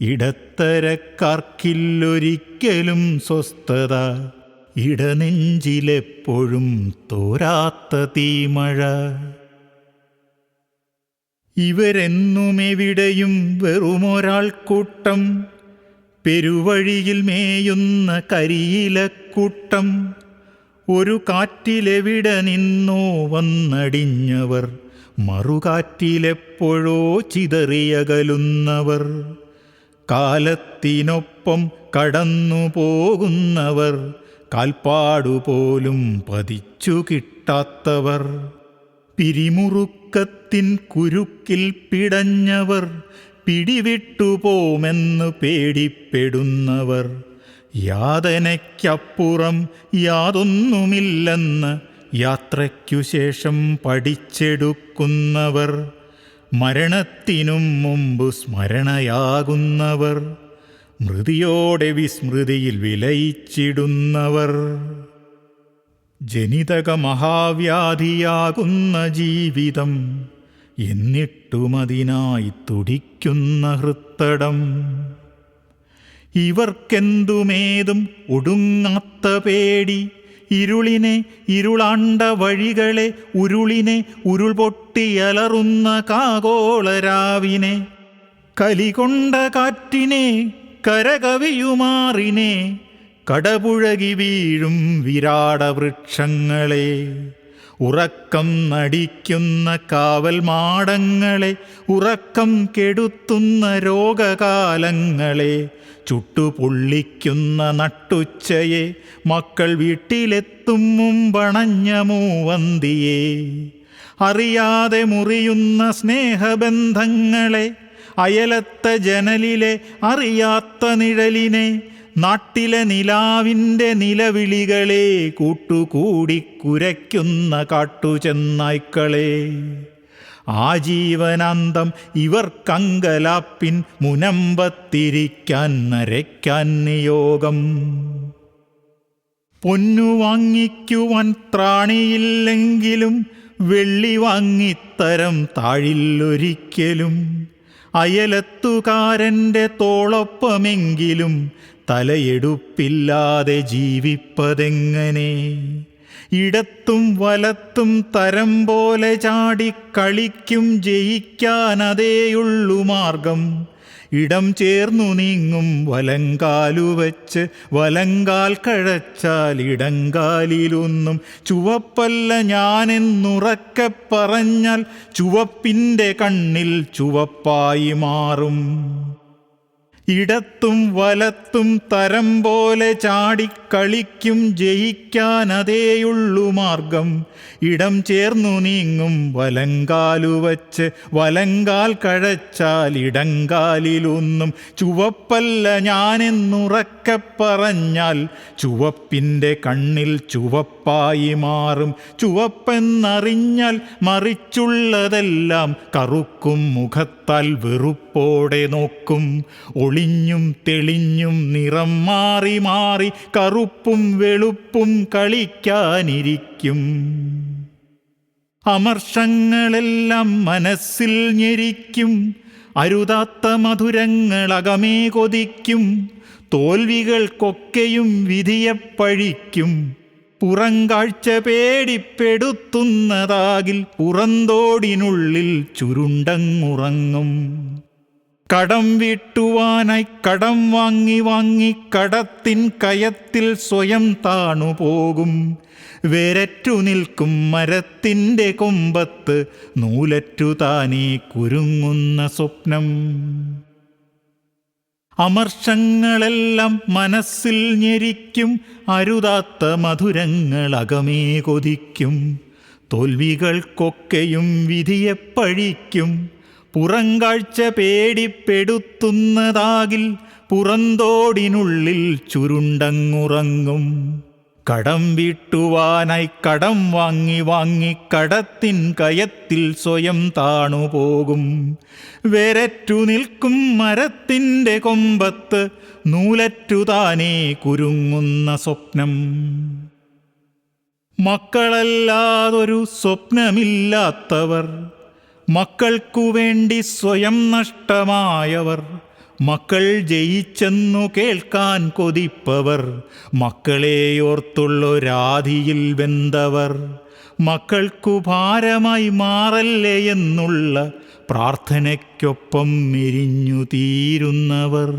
ഇടത്തരക്കാർക്കില്ലൊരിക്കലും സ്വസ്ഥത. ഇടനെഞ്ചിലെപ്പോഴും തോരാത്ത തീമഴ. ഇവരെന്നുമെവിടെയും വെറുമൊരാൾക്കൂട്ടം. പെരുവഴിയിൽ മേയുന്ന കരിയിലക്കൂട്ടം. ഒരു കാറ്റിലെവിടെ നിന്നോ വന്നടിഞ്ഞവർ. മറുകാറ്റിലെപ്പോഴോ ചിതറിയകലുന്നവർ. കാലത്തിനൊപ്പം കടന്നു പോകുന്നവർ കാൽപ്പാടുപോലും പതിച്ചു കിട്ടാത്തവർ. പിരിമുറുക്കത്തിൻ കുരുക്കിൽ പിടഞ്ഞവർ പിടിവിട്ടുപോമെന്ന് പേടിപ്പെടുന്നവർ. യാതനയ്ക്കപ്പുറം യാതൊന്നുമില്ലെന്ന് യാത്രയ്ക്കു ശേഷം പഠിച്ചെടുക്കുന്നവർ. മരണത്തിനും മുമ്പ് സ്മരണയാകുന്നവർ മൃതിയോടെ വിസ്മൃതിയിൽ വിലയിച്ചിടുന്നവർ. ജനിതക മഹാവ്യാധിയാകുന്ന ജീവിതം എന്നിട്ടുമതിനായി തുടിക്കുന്ന ഹൃത്തടം. ഇവർക്കെന്തുമേതും ഒടുങ്ങാത്ത പേടി ഇരുളിനെ ഇരുളാണ്ട വഴികളെ ഉരുളിനെ ഉരുൾ പൊട്ടിയലറുന്ന കാകോളരാവിനെ. കലികൊണ്ട കാറ്റിനെ കരകവിയുമാറിനെ. കടപുഴകി വീഴും വിരാട വൃക്ഷങ്ങളെ ഉറക്കം നടിക്കുന്ന കാവൽ മാടങ്ങളെ ഉറക്കം കെടുത്തുന്ന രോഗകാലങ്ങളെ ചുട്ടുപൊള്ളിക്കുന്ന നട്ടുച്ചയെ മക്കൾ വീട്ടിലെത്തും മുമ്പണഞ്ഞ മൂവന്തിയെ. അറിയാതെ മുറിയുന്ന സ്നേഹബന്ധങ്ങളെ അയലത്ത ജനലിലെ അറിയാത്ത നിഴലിനെ നാട്ടിലെ നിലാവിന്റെ നിലവിളികളെ കൂട്ടുകൂടി കുരയ്ക്കുന്ന കാട്ടുചെന്നായ്ക്കളെ. ആജീവനാന്തം ഇവർക്കങ്കലാപ്പിൻ മുനമ്പത്തിരിക്കാൻ നരയ്ക്കാൻ നിയോഗം. പൊന്നു വാങ്ങിക്കുവാൻ ത്രാണിയില്ലെങ്കിലും വെള്ളി വാങ്ങിത്തരം താഴില്ലൊരിക്കലും അയലത്തുകാരന്റെ തോളൊപ്പമെങ്കിലും തലയെടുപ്പില്ലാതെ ജീവിപ്പതെങ്ങനെ? ഇടത്തും വലത്തും തരം പോലെ ചാടി കളിക്കും ജയിക്കാനതേയുള്ളു മാർഗം. ഇടം ചേർന്നു നീങ്ങും വലങ്കാലു വച്ച് വലങ്കാൽ കഴച്ചാൽ ഇടങ്കാലിലൊന്നും ചുവപ്പല്ല ഞാനെന്നുറക്കെ പറഞ്ഞാൽ ചുവപ്പിന്റെ കണ്ണിൽ ചുവപ്പായി മാറും. ഇടത്തും വലത്തും തരം പോലെ ചാടിക്കളിക്കും ജയിക്കാനതേയുള്ളു മാർഗം. ഇടം ചേർന്നു നീങ്ങും വലങ്കാലു വച്ച് വലങ്കാൽ കഴച്ചാൽ ഇടങ്കാലിലൊന്നും ചുവപ്പല്ല ഞാനെന്നുറക്കെ പറഞ്ഞാൽ ചുവപ്പിന്റെ കണ്ണിൽ ചുവപ്പായി മാറും. ചുവപ്പെന്നറിഞ്ഞാൽ മറിച്ചുള്ളതെല്ലാം കറുക്കും മുഖത്താൽ വെറുപ്പോടെ നോക്കും. ഒളിഞ്ഞും തെളിഞ്ഞും നിറം മാറി മാറി കറുപ്പും വെളുപ്പും കളിക്കാനിരിക്കും. അമർഷങ്ങളെല്ലാം മനസ്സിൽ ഞെരിക്കും. അരുതാത്ത മധുരങ്ങളകമേ കൊതിക്കും തോൽവികൾക്കൊക്കെയും വിധിയെ പഴിക്കും പുറങ്കാഴ്ച പേടിപ്പെടുത്തുന്നതാകിൽ പുറന്തോടിനുള്ളിൽ ചുരുണ്ടങ്ങുറങ്ങും. കടം വീട്ടുവാനായി കടം വാങ്ങി വാങ്ങി കടത്തിൻ കയത്തിൽ സ്വയം താണുപോകും. വേരറ്റു നിൽക്കും മരത്തിന്റെ കൊമ്പത്ത് നൂലറ്റു താനീ കുരുങ്ങുന്ന സ്വപ്നം. അമർഷങ്ങളെല്ലാം മനസ്സിൽ ഞെരിക്കും. അരുതാത്ത മധുരങ്ങൾ അകമേ കൊതിക്കും. തോൽവികൾക്കൊക്കെയും വിധിയെ പഴിക്കും. പുറങ്കാഴ്ച പേടിപ്പെടുത്തുന്നതാകിൽ പുറന്തോടിനുള്ളിൽ ചുരുണ്ടങ്ങുറങ്ങും. കടം വീട്ടുവാനായി കടം വാങ്ങി വാങ്ങി കടത്തിൻ കയത്തിൽ സ്വയം താണുപോകും. വേരറ്റു നിൽക്കും മരത്തിന്റെ കൊമ്പത്ത് നൂലറ്റു താനേ കുരുങ്ങുന്ന സ്വപ്നം. മക്കളല്ലാതൊരു സ്വപ്നമില്ലാത്തവർ മക്കൾക്കു വേണ്ടി സ്വയം നഷ്ടമായവർ മക്കൾ ജയിച്ചെന്നു കേൾക്കാൻ കൊതിപ്പവർ. മക്കളെയോർത്തുള്ളൊരാധിയിൽ വെന്തവർ. മക്കൾക്കു ഭാരമായി മാറല്ലേ എന്നുള്ള പ്രാർത്ഥനയ്ക്കൊപ്പം മെരിഞ്ഞു തീരുന്നവർ.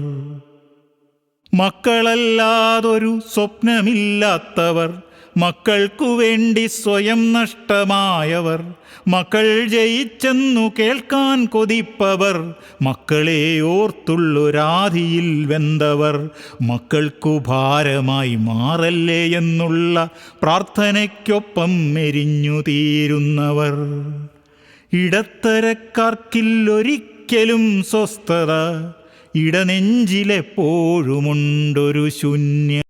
മക്കളല്ലാതൊരു സ്വപ്നമില്ലാത്തവർ. മക്കൾക്കു വേണ്ടി സ്വയം നഷ്ടമായവർ. മക്കൾ ജയിച്ചെന്നു കേൾക്കാൻ കൊതിപ്പവർ. മക്കളെ ഓർത്തുള്ളൊരാധിയിൽ വെന്തവർ. മക്കൾക്കു ഭാരമായി മാറല്ലേ എന്നുള്ള പ്രാർത്ഥനയ്ക്കൊപ്പം മെരിഞ്ഞു തീരുന്നവർ. ഇടത്തരക്കാർക്കില്ലൊരിക്കലും സ്വസ്ഥത. ഇടനെഞ്ചിലെപ്പോഴുമുണ്ടൊരു ശൂന്യ